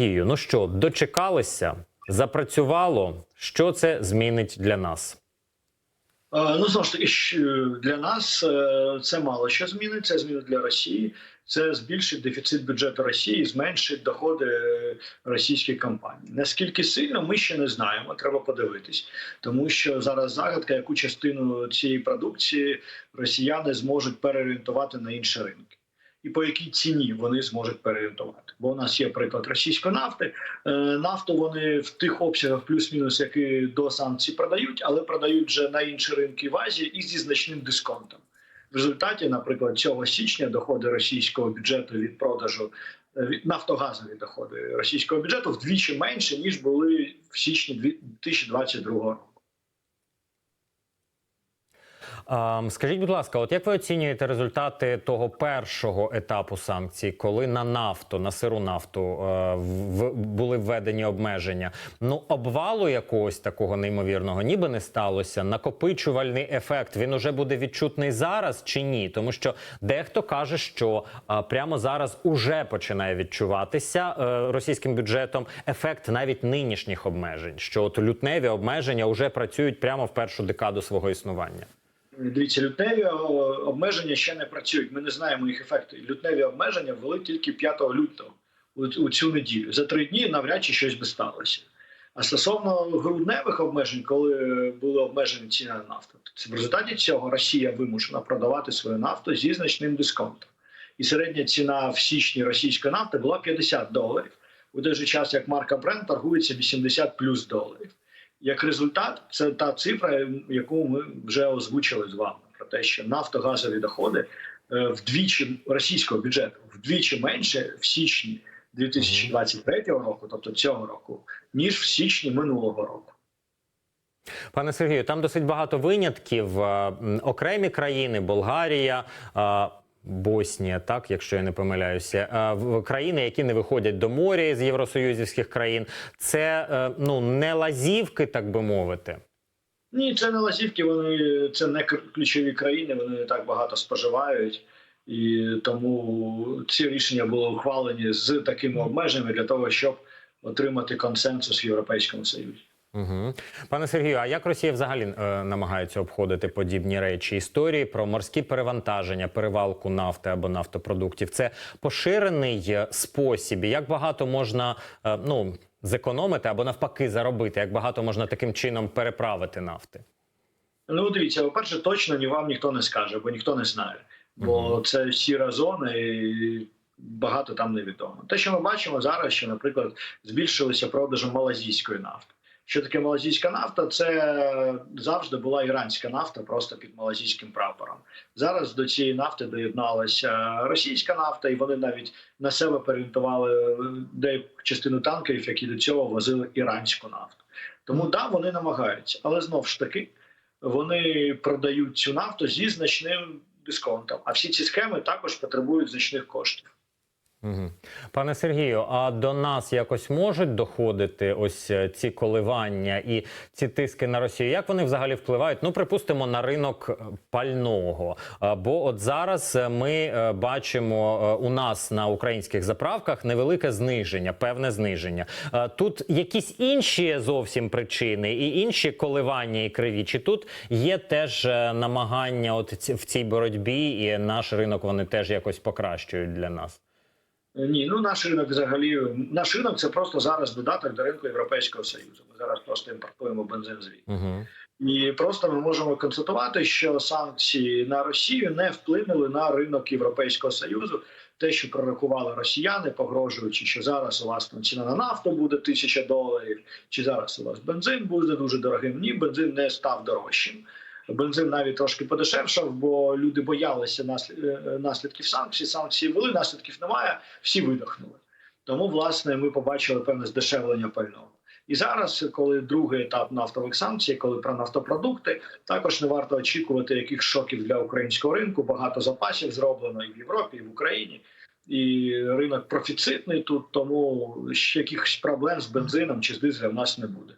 Ну що, дочекалися, запрацювало. Що це змінить для нас? Е, Ну, знову ж таки, для нас е, це мало що змінить. Це змінить для Росії. Це збільшить дефіцит бюджету Росії, зменшить доходи е, російських компаній. Наскільки сильно ми ще не знаємо, треба подивитись, тому що зараз загадка, яку частину цієї продукції росіяни зможуть переорієнтувати на інші ринки. І по якій ціні вони зможуть переорієнтувати? Бо у нас є приклад російської нафти. Е, Нафту вони в тих обсягах, плюс-мінус, які до санкцій продають, але продають вже на інші ринки в Азії і зі значним дисконтом. В результаті, наприклад, цього січня доходи російського бюджету від продажу е, від нафтогазові доходи російського бюджету вдвічі менше ніж були в січні 2022 року. А, скажіть, будь ласка, от як ви оцінюєте результати того першого етапу санкцій, коли на нафту, на сиру нафту е, були введені обмеження? Ну, обвалу якогось такого неймовірного ніби не сталося. Накопичувальний ефект він уже буде відчутний зараз чи ні? Тому що дехто каже, що е, прямо зараз уже починає відчуватися е, російським бюджетом ефект навіть нинішніх обмежень, що от лютневі обмеження вже працюють прямо в першу декаду свого існування. Дивіться, лютневі обмеження ще не працюють. Ми не знаємо їх ефекту. Лютневі обмеження ввели тільки 5 лютого у, цю неділю. За три дні навряд чи щось би сталося. А стосовно грудневих обмежень, коли були обмежені ціни на нафту, в результаті цього Росія вимушена продавати свою нафту зі значним дисконтом. І середня ціна в січні російської нафти була 50 доларів, у той же час як марка Brent торгується 80 плюс доларів. Як результат, це та цифра, яку ми вже озвучили з вами, про те, що нафтогазові доходи е, вдвічі російського бюджету вдвічі менше в січні 2023 року, тобто цього року, ніж в січні минулого року. Пане Сергію, там досить багато винятків. Е, Окремі країни, Болгарія. Боснія, так, якщо я не помиляюся, е, в- країни, які не виходять до моря з євросоюзівських країн, це е, ну не лазівки, так би мовити. Ні, це не лазівки, вони це не ключові країни, вони не так багато споживають, і тому ці рішення були ухвалені з такими обмеженнями для того, щоб отримати консенсус в Європейському Союзі. Угу. Пане Сергію, а як Росія взагалі е, намагається обходити подібні речі? Історії про морські перевантаження, перевалку нафти або нафтопродуктів це поширений е, спосіб. І Як багато можна е, ну зекономити або навпаки заробити? Як багато можна таким чином переправити нафти? Ну, дивіться, по-перше, точно ні вам ніхто не скаже, бо ніхто не знає. Бо це сіра зона і багато там невідомо. Те, що ми бачимо зараз, що, наприклад, збільшилися продажі малазійської нафти. Що таке малазійська нафта? Це завжди була іранська нафта, просто під малазійським прапором. Зараз до цієї нафти доєдналася російська нафта, і вони навіть на себе переорієнтували деяку частину танкерів, які до цього возили іранську нафту. Тому да, вони намагаються, але знов ж таки вони продають цю нафту зі значним дисконтом. А всі ці схеми також потребують значних коштів. Пане Сергію, а до нас якось можуть доходити ось е, ці коливання і ці тиски на Росію? Як вони взагалі впливають? Ну, припустимо, на ринок е, пального. Бо от зараз е, ми бачимо у нас на українських заправках невелике зниження, певне зниження. Тут якісь інші зовсім причини і інші коливання і криві. Чи тут є теж намагання от в цій боротьбі, і наш ринок вони теж якось покращують для нас? Ні, ну наш ринок взагалі наш ринок це просто зараз додаток до ринку Європейського Союзу. Ми зараз просто імпортуємо бензин звідти. Угу. І просто ми можемо констатувати, що санкції на Росію не вплинули на ринок Європейського Союзу. Те, що прорахували росіяни, погрожуючи, що зараз у вас там ціна на нафту буде тисяча доларів, чи зараз у вас бензин буде дуже дорогим. Ні, бензин не став дорожчим. Бензин навіть трошки подешевшав, бо люди боялися е, наслідків санкцій. Санкції ввели, наслідків немає, всі видохнули. Тому, власне, ми побачили певне здешевлення пального. І зараз, коли другий етап нафтових санкцій, коли про нафтопродукти, також не варто очікувати яких шоків для українського ринку. Багато запасів зроблено і в Європі, і в Україні. І ринок профіцитний тут, тому якихось проблем з бензином чи з дизелем в нас не буде.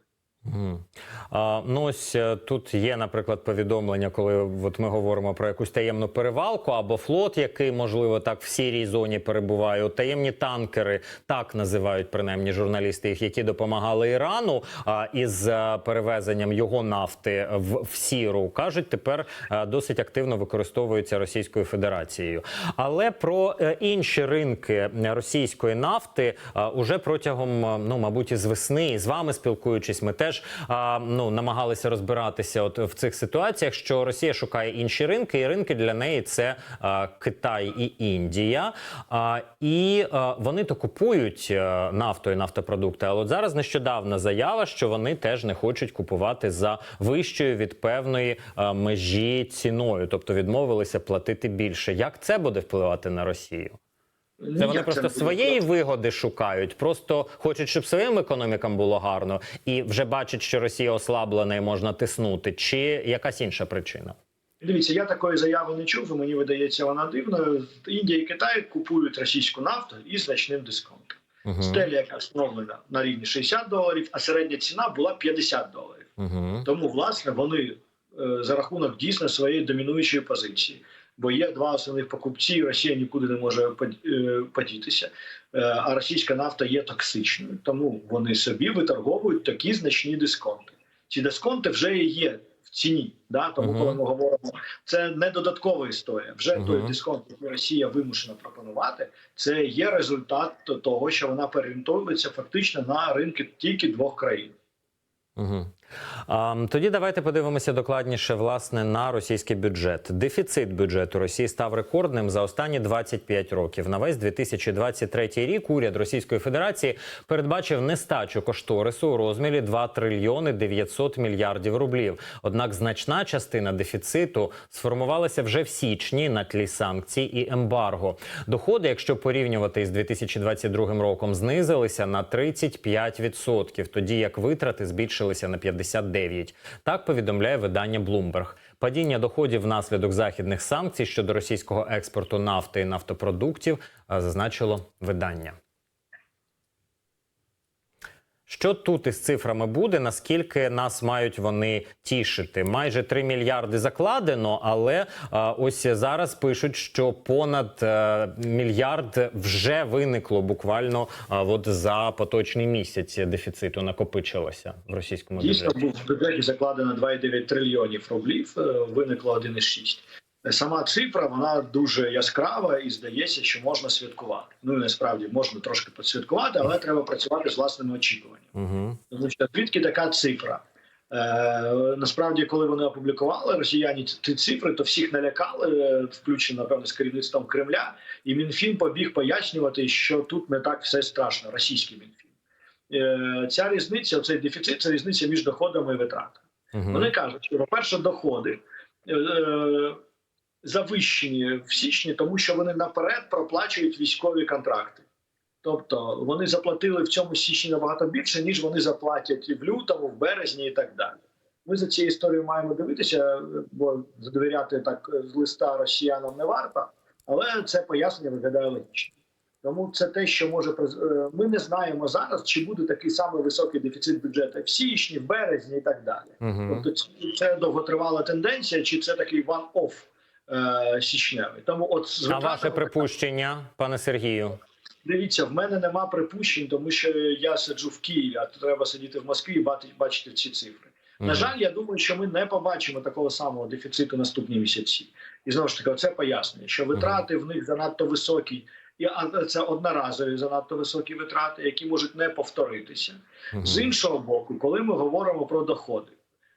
Ну ось е, тут є, наприклад, повідомлення, коли от ми говоримо про якусь таємну перевалку або флот, який можливо так в сірій зоні перебуває. От таємні танкери, так називають принаймні журналісти їх, які допомагали Ірану із е, перевезенням його нафти в, в сіру, кажуть, тепер е, досить активно використовуються Російською Федерацією. Але про інші ринки російської нафти уже протягом, ну мабуть, із весни і з вами спілкуючись, ми теж а, ну намагалися розбиратися от в цих ситуаціях, що Росія шукає інші ринки, і ринки для неї це а, Китай і Індія. А, і а, вони то купують е, нафту і нафтопродукти. Але от зараз нещодавна заява, що вони теж не хочуть купувати за вищою від певної а, межі ціною, тобто відмовилися платити більше. Як це буде впливати на Росію? Це вони Ніяк просто своєї вигоди шукають, просто хочуть, щоб своїм економікам було гарно, і вже бачать, що Росія ослаблена і можна тиснути, чи якась інша причина? Дивіться, я такої заяви не чув. і Мені видається вона дивною. Індія і Китай купують російську нафту із значним дисконтом. Угу. Стеля, яка встановлена на рівні 60 доларів, а середня ціна була 50 доларів. Угу. Тому, власне, вони е, за рахунок дійсно своєї домінуючої позиції. Бо є два основних покупці, і Росія нікуди не може е, подітися. Е, А російська нафта є токсичною, тому вони собі виторговують такі значні дисконти. Ці дисконти вже є в ціні. Да? Тому, Мгм. коли ми говоримо, це не додаткова історія. Вже Мгм. той дисконт, який Росія вимушена пропонувати, це є результат того, що вона переорієнтовується фактично на ринки тільки двох країн. Угу. А, тоді давайте подивимося докладніше власне на російський бюджет. Дефіцит бюджету Росії став рекордним за останні 25 років. На весь 2023 рік уряд Російської Федерації передбачив нестачу кошторису у розмірі 2 трильйони 900 мільярдів рублів. Однак значна частина дефіциту сформувалася вже в січні на тлі санкцій і ембарго. Доходи, якщо порівнювати із 2022 роком, знизилися на 35%, тоді як витрати збільшилися на 59%. Так повідомляє видання Bloomberg. Падіння доходів внаслідок західних санкцій щодо російського експорту нафти і нафтопродуктів зазначило видання. Що тут із цифрами буде? Наскільки нас мають вони тішити? Майже 3 мільярди закладено, але а, ось зараз пишуть, що понад е, мільярд вже виникло буквально а, от за поточний місяць дефіциту накопичилося в російському Дійсно, бюджеті. був в бюджеті закладено 2,9 трильйонів рублів, е, виникло 1,6. Сама цифра вона дуже яскрава і здається, що можна святкувати. Ну і насправді можна трошки посвяткувати, але треба працювати з власними очікуваннями. Угу. Тому що звідки така цифра? Е, насправді, коли вони опублікували росіяни ці цифри, то всіх налякали, е, включно напевно з керівництвом Кремля, і Мінфін побіг пояснювати, що тут не так все страшно. Російський Мінфін. Е, ця різниця, цей дефіцит, це різниця між доходами і витратами. Вони кажуть, що, по-перше, доходи е, завищені в січні, тому що вони наперед проплачують військові контракти. Тобто вони заплатили в цьому січні набагато більше, ніж вони заплатять і в лютому, в березні і так далі. Ми за цією історією маємо дивитися, бо довіряти так з листа росіянам не варто, але це пояснення виглядає логічно. Тому це те, що може е, ми не знаємо зараз, чи буде такий самий високий дефіцит бюджету в січні, в березні і так далі. Угу. Тобто це- довготривала тенденція, чи це такий one-off січневий. Тому, от з А ваше припущення, пане Сергію? дивіться, в мене нема припущень, тому що я сиджу в Києві, а треба сидіти в Москві і бачити ці цифри. На жаль, я думаю, що ми не побачимо такого самого дефіциту наступні місяці. І знову ж таки, це пояснює, що витрати в них занадто високі, і це одноразові занадто високі витрати, які можуть не повторитися. З іншого боку, коли ми говоримо про доходи,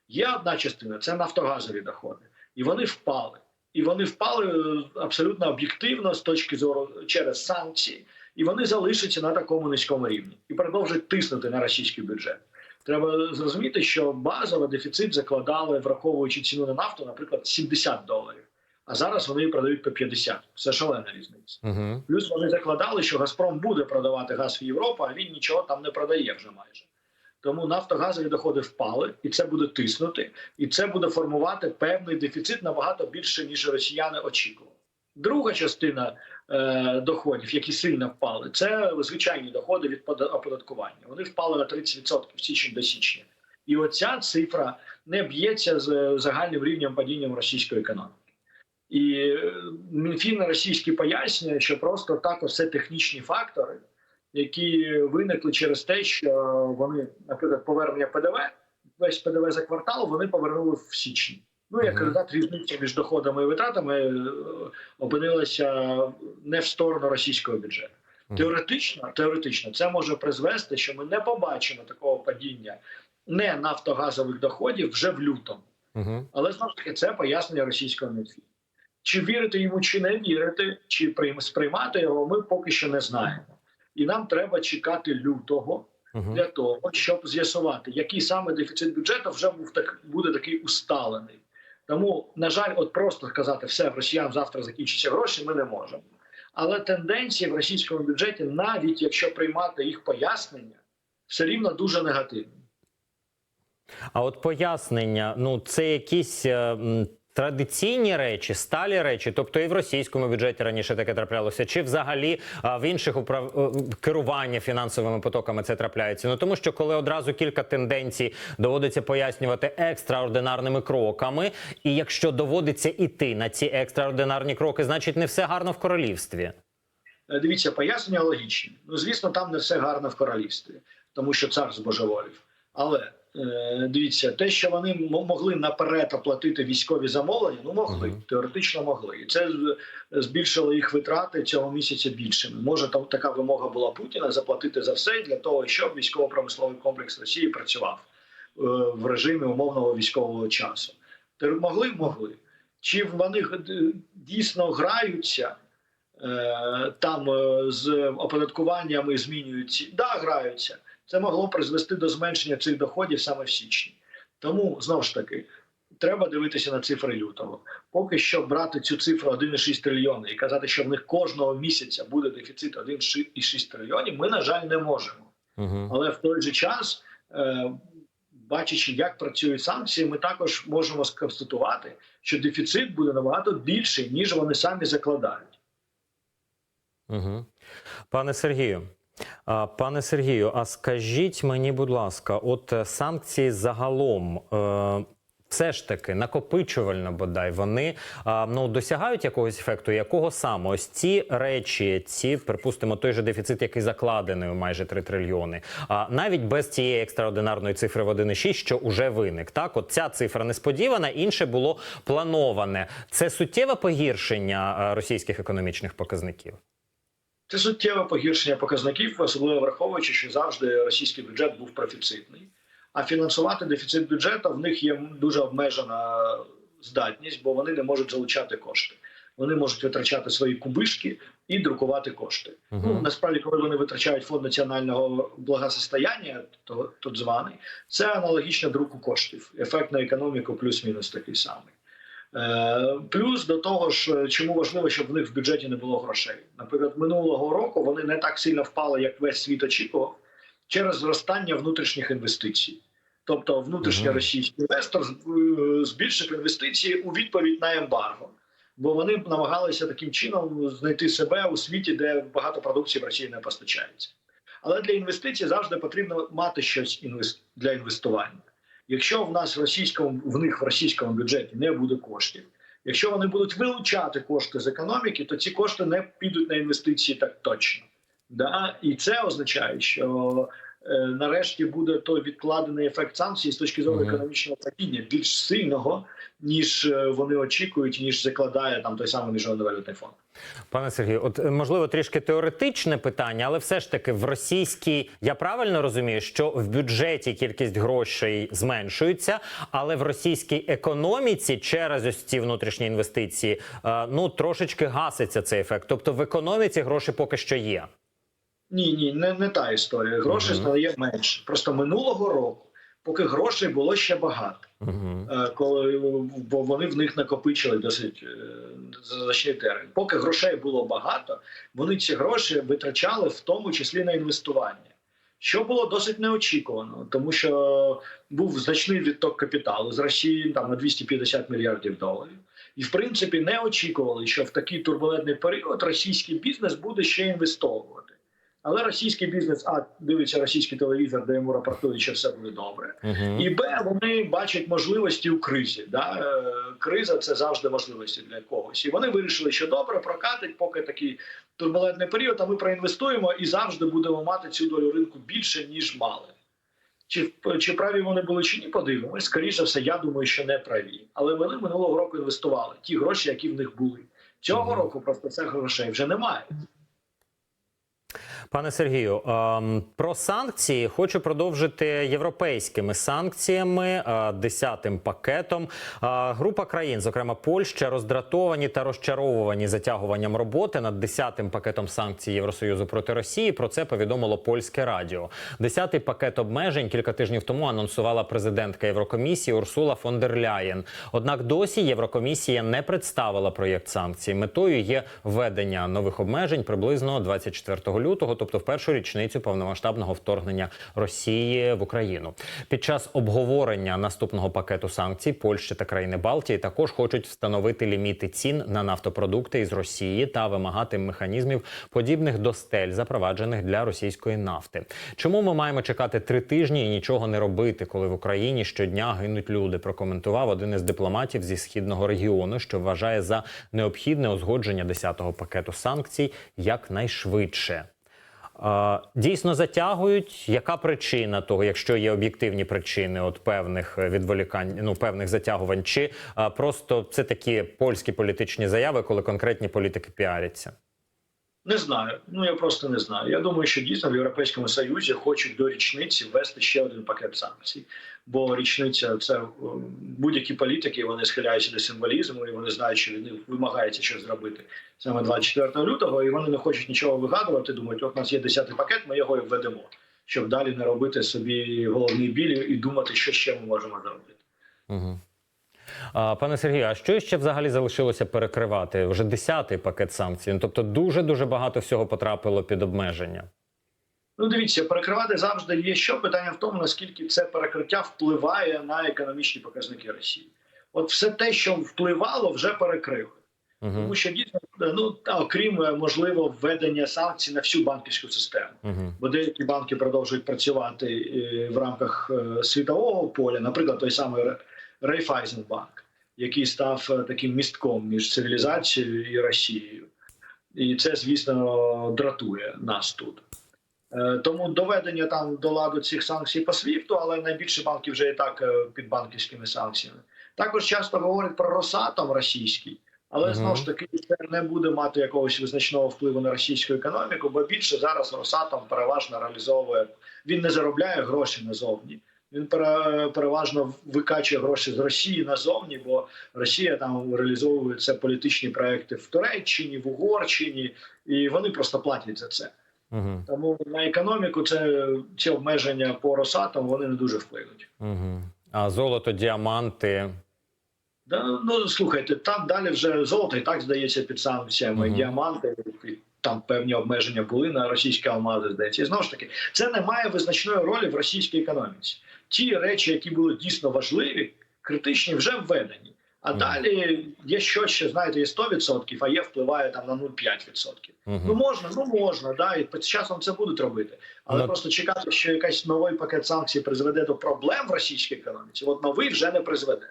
є одна частина це нафтогазові доходи, і вони впали. І вони впали е, абсолютно об'єктивно з точки зору через санкції, і вони залишаться на такому низькому рівні і продовжують тиснути на російський бюджет. Треба зрозуміти, що базово дефіцит закладали, враховуючи ціну на нафту, наприклад, 70 доларів. А зараз вони її продають по 50. Це шалена різниця. Мгм. Плюс вони закладали, що Газпром буде продавати газ в Європу, а він нічого там не продає вже майже. Тому нафтогазові доходи впали, і це буде тиснути, і це буде формувати певний дефіцит набагато більше, ніж росіяни очікували. Друга частина е, доходів, які сильно впали, це звичайні доходи від пода- оподаткування. Вони впали на 30% з січня до січня. І оця цифра не б'ється з загальним рівнем падіння російської економіки. І е, Мінфін російський пояснює, що просто також це технічні фактори, які виникли через те, що вони, наприклад, повернення ПДВ, весь ПДВ за квартал вони повернули в січні. Ну, як результат, різниця між доходами і витратами е, опинилася не в сторону російського бюджету. Теоретично, теоретично, це може призвести, що ми не побачимо такого падіння не нафтогазових доходів вже в лютому. Але знову ж таки це пояснення російського Мінфіну. Чи вірити йому, чи не вірити, чи прийм- сприймати його, ми поки що не знаємо. І нам треба чекати лютого для того, щоб з'ясувати, який саме дефіцит бюджету вже був так буде такий усталений. Тому, на жаль, от просто сказати все в росіян завтра закінчаться гроші, ми не можемо. Але тенденції в російському бюджеті, навіть якщо приймати їх пояснення, все рівно дуже негативні. А от пояснення, ну це якісь е, традиційні речі, сталі речі, тобто і в російському бюджеті раніше таке траплялося, чи взагалі в інших управ... е, керування фінансовими потоками це трапляється. Ну тому що коли одразу кілька тенденцій доводиться пояснювати екстраординарними кроками, і якщо доводиться іти на ці екстраординарні кроки, значить не все гарно в королівстві. Е, Дивіться, пояснення логічні. Ну, звісно, там не все гарно в королівстві, тому що цар збожеволів. Але дивіться, те, що вони могли наперед оплатити військові замовлення, ну могли, Мгм. теоретично могли. І це збільшило їх витрати цього місяця більшими. Може, там така вимога була Путіна заплатити за все для того, щоб військово-промисловий комплекс Росії працював е, в режимі умовного військового часу. Могли, могли. Чи вони е, дійсно граються? е, там е, з оподаткуваннями змінюють ці. Да, граються. Це могло призвести до зменшення цих доходів саме в січні. Тому знову ж таки треба дивитися на цифри лютого. Поки що брати цю цифру 1,6 трильйони і казати, що в них кожного місяця буде дефіцит 1,6 трильйонів, ми на жаль не можемо. Угу. Але в той же час, е, бачачи, як працюють санкції, ми також можемо сконстатувати, що дефіцит буде набагато більший, ніж вони самі закладають. Угу. Пане Сергію. Пане Сергію, а скажіть мені, будь ласка, от е, санкції загалом е, все ж таки накопичувально бодай вони ну досягають якогось ефекту, якого саме ось ці речі, ці припустимо, той же дефіцит, який закладений у майже 3 трильйони, а навіть без цієї екстраординарної цифри в 1,6, що уже виник. Так, от ця цифра несподівана, інше було плановане. Це суттєве погіршення е, російських економічних показників. Це суттєве погіршення показників, особливо враховуючи, що завжди російський бюджет був профіцитний. А фінансувати дефіцит бюджету в них є дуже обмежена здатність, бо вони не можуть залучати кошти. Вони можуть витрачати свої кубишки і друкувати кошти. Мгм. Ну насправді, коли вони витрачають фонд національного благосостояння, то так званий, це аналогічно друку коштів. Ефект на економіку плюс-мінус такий самий. Е, Плюс до того ж, чому важливо, щоб в них в бюджеті не було грошей. Наприклад, минулого року вони не так сильно впали, як весь світ очікував, через зростання внутрішніх інвестицій. Тобто, внутрішній російський інвестор збільшив інвестиції у відповідь на ембарго. Бо вони намагалися таким чином знайти себе у світі, де багато продукції в Росії не постачається. Але для інвестицій завжди потрібно мати щось інвес- для інвестування. Якщо в нас в російському в них в російському бюджеті не буде коштів, якщо вони будуть вилучати кошти з економіки, то ці кошти не підуть на інвестиції так точно. Да? І це означає, що нарешті буде той відкладений ефект санкцій з точки зору економічного падіння більш сильного, ніж е, вони очікують, ніж закладає там той самий міжнародний валютний фонд. Пане Сергію, от е, можливо трішки теоретичне питання, але все ж таки в російській я правильно розумію, що в бюджеті кількість грошей зменшується, але в російській економіці через ось ці внутрішні інвестиції е, ну трошечки гаситься цей ефект. Тобто в економіці гроші поки що є. Ні, ні, не, не та історія. Грошей Мгм. стає менше. Просто минулого року, поки грошей було ще багато. Угу. Е, коли бо вони в них накопичили досить е, значний термін. Поки грошей було багато, вони ці гроші витрачали в тому числі на інвестування. Що було досить неочікувано, тому що був значний відток капіталу з Росії там на 250 мільярдів доларів, і в принципі не очікували, що в такий турбулентний період російський бізнес буде ще інвестовувати. Але російський бізнес а дивиться російський телевізор, де йому рапортують, що все буде добре. Угу. І Б, вони бачать можливості у кризі. Да? Е, Криза це завжди можливості для когось. І вони вирішили, що добре, прокатить, поки такий турбулентний період, а ми проінвестуємо і завжди будемо мати цю долю ринку більше, ніж мали. Чи, чи праві вони були, чи ні, подивимось. Скоріше все, я думаю, що не праві. Але вони минулого року інвестували ті гроші, які в них були. Цього Мгм. року просто цих грошей вже немає. Пане Сергію, ем, про санкції хочу продовжити європейськими санкціями, е, десятим пакетом. Е, Група країн, зокрема Польща, роздратовані та розчаровувані затягуванням роботи над десятим пакетом санкцій Євросоюзу проти Росії. Про це повідомило польське радіо. Десятий пакет обмежень кілька тижнів тому анонсувала президентка Єврокомісії Урсула фон дер Ляєн. Однак досі Єврокомісія не представила проєкт санкцій. Метою є введення нових обмежень приблизно 24 лютого, тобто в першу річницю повномасштабного вторгнення Росії в Україну. Під час обговорення наступного пакету санкцій Польща та країни Балтії також хочуть встановити ліміти цін на нафтопродукти із Росії та вимагати механізмів подібних до стель, запроваджених для російської нафти. Чому ми маємо чекати три тижні і нічого не робити, коли в Україні щодня гинуть люди? Прокоментував один із дипломатів зі східного регіону, що вважає за необхідне узгодження 10-го пакету санкцій якнайшвидше. Дійсно затягують. Яка причина того, якщо є об'єктивні причини от певних е, відволікань, ну певних затягувань, чи просто це такі польські політичні заяви, коли конкретні політики піаряться? Не знаю. Ну я просто не знаю. Я думаю, що дійсно в Європейському Союзі хочуть до річниці ввести ще один пакет санкцій. Бо річниця це е, будь-які політики, вони схиляються до символізму, і вони знають, що від них вимагається щось зробити саме 24 лютого, і вони не хочуть нічого вигадувати. Думають, от у нас є 10-й пакет, ми його і введемо, щоб далі не робити собі головний біль і думати, що ще ми можемо зробити. Угу. А, пане Сергію, а що ще взагалі залишилося перекривати? Вже 10-й пакет санкцій. Ну, тобто дуже дуже багато всього потрапило під обмеження. Ну, дивіться, перекривати завжди є що питання в тому, наскільки це перекриття впливає на економічні показники Росії. От все те, що впливало, вже перекрили. Угу. Тому що дійсно, ну та окрім е, можливо введення санкцій на всю банківську систему, Угу. бо деякі банки продовжують працювати е, в рамках е, світового поля, наприклад, той самий Ре- Райфайзенбанк, який став е, таким містком між цивілізацією і Росією, і це, звісно, дратує нас тут. Е, Тому доведення там до ладу цих санкцій по свіфту, але найбільше банки вже і так е, під банківськими санкціями. Також часто говорять про Росатом російський, але Мгм. знову ж таки це не буде мати якогось визначного впливу на російську економіку, бо більше зараз Росатом переважно реалізовує. Він не заробляє гроші назовні. Він пере- переважно викачує гроші з Росії назовні, бо Росія там реалізовує це політичні проекти в Туреччині, в Угорщині, і вони просто платять за це. Угу. Тому на економіку це ці обмеження по Росатом вони не дуже вплинуть. Угу. А золото, діаманти. Да, ну слухайте, там далі вже золото і так здається під санкціями, Мгм. діаманти. Там певні обмеження були на російські алмази. Здається, і знову ж таки, це не має визначної ролі в російській економіці. Ті речі, які були дійсно важливі, критичні, вже введені. А Мгм. далі є що ще знаєте, є 100%, а є впливає там на 0,5%. Ну Угу. можна, ну можна, да, і з часом це будуть робити. Але Ну, просто чекати, що якийсь новий пакет санкцій призведе до проблем в російській економіці. От новий вже не призведе.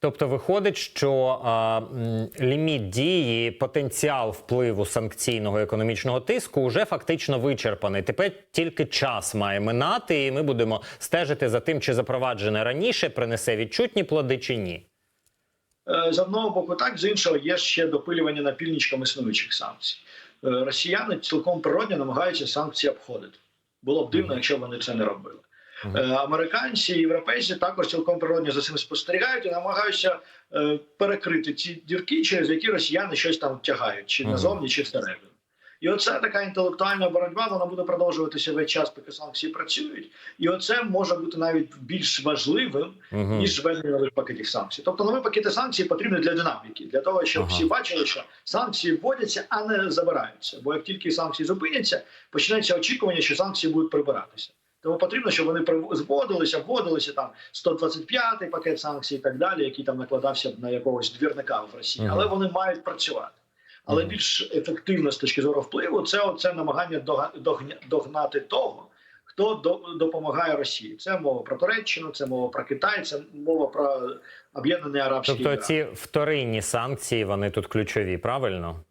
Тобто виходить, що а, ліміт дії, потенціал впливу санкційного економічного тиску вже фактично вичерпаний. Тепер тільки час має минати, і ми будемо стежити за тим, чи запроваджене раніше принесе відчутні плоди чи ні. Е, З одного боку, так з іншого є ще допилювання напільничком існуючих санкцій. Е, Росіяни цілком природно намагаються санкції обходити. Було б дивно, якщо б вони це не робили. Е, Американці і європейці також цілком природно за цим спостерігають і намагаються е, перекрити ці дірки, через які росіяни щось там тягають, чи назовні, чи всередину. І оце така інтелектуальна боротьба, вона буде продовжуватися весь час, поки санкції працюють. І оце може бути навіть більш важливим, ніж введення нових пакетів санкцій. Тобто нові пакети санкцій потрібні для динаміки, для того, щоб Ага. всі бачили, що санкції вводяться, а не забираються. Бо як тільки санкції зупиняться, почнеться очікування, що санкції будуть прибиратися. Тому потрібно, щоб вони зводилися, вводилися там 125-й пакет санкцій і так далі, який там накладався на якогось двірника в Росії, але вони мають працювати. Але більш ефективно з точки зору впливу, це оце намагання догнати того, хто до, допомагає Росії. Це мова про Туреччину, це мова про Китай, це мова про Об'єднані Арабські Тобто Емірати. ці вторинні санкції вони тут ключові, правильно?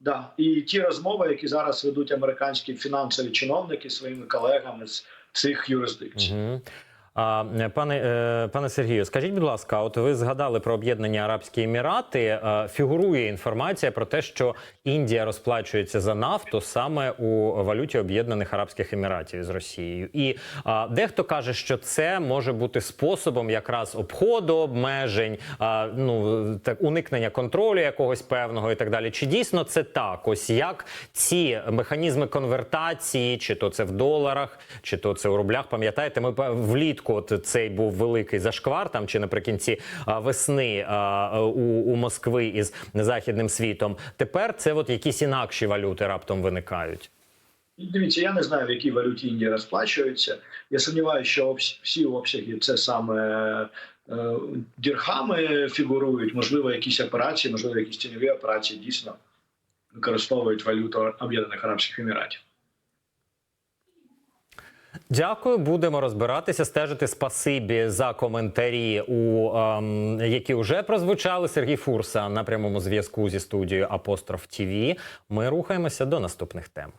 Да. І ті розмови, які зараз ведуть американські фінансові чиновники своїми колегами з цих юрисдикцій. Угу. Е, пане, е, пане Сергію, скажіть, будь ласка, от ви згадали про Об'єднані Арабські Емірати. Е, Фігурує інформація про те, що Індія розплачується за нафту саме у валюті Об'єднаних Арабських Еміратів з Росією. І а, дехто каже, що це може бути способом якраз обходу обмежень, а, ну так уникнення контролю якогось певного і так далі. Чи дійсно це так? Ось як ці механізми конвертації, чи то це в доларах, чи то це у рублях. Пам'ятаєте, ми па- влітку от цей був великий зашквар там чи наприкінці весни у, у Москви із західним світом. Тепер це от якісь інакші валюти раптом виникають. Дивіться, я не знаю, в якій валюті Індія розплачується. Я сумніваюся, що всі обсяги це саме е, дірхами фігурують. Можливо, якісь операції, можливо, якісь тіньові операції дійсно використовують валюту Об'єднаних Арабських Еміратів. Дякую, будемо розбиратися, стежити. Спасибі за коментарі, у ем, які вже прозвучали. Сергій Фурса на прямому зв'язку зі студією Апостроф ТІВІ. Ми рухаємося до наступних тем.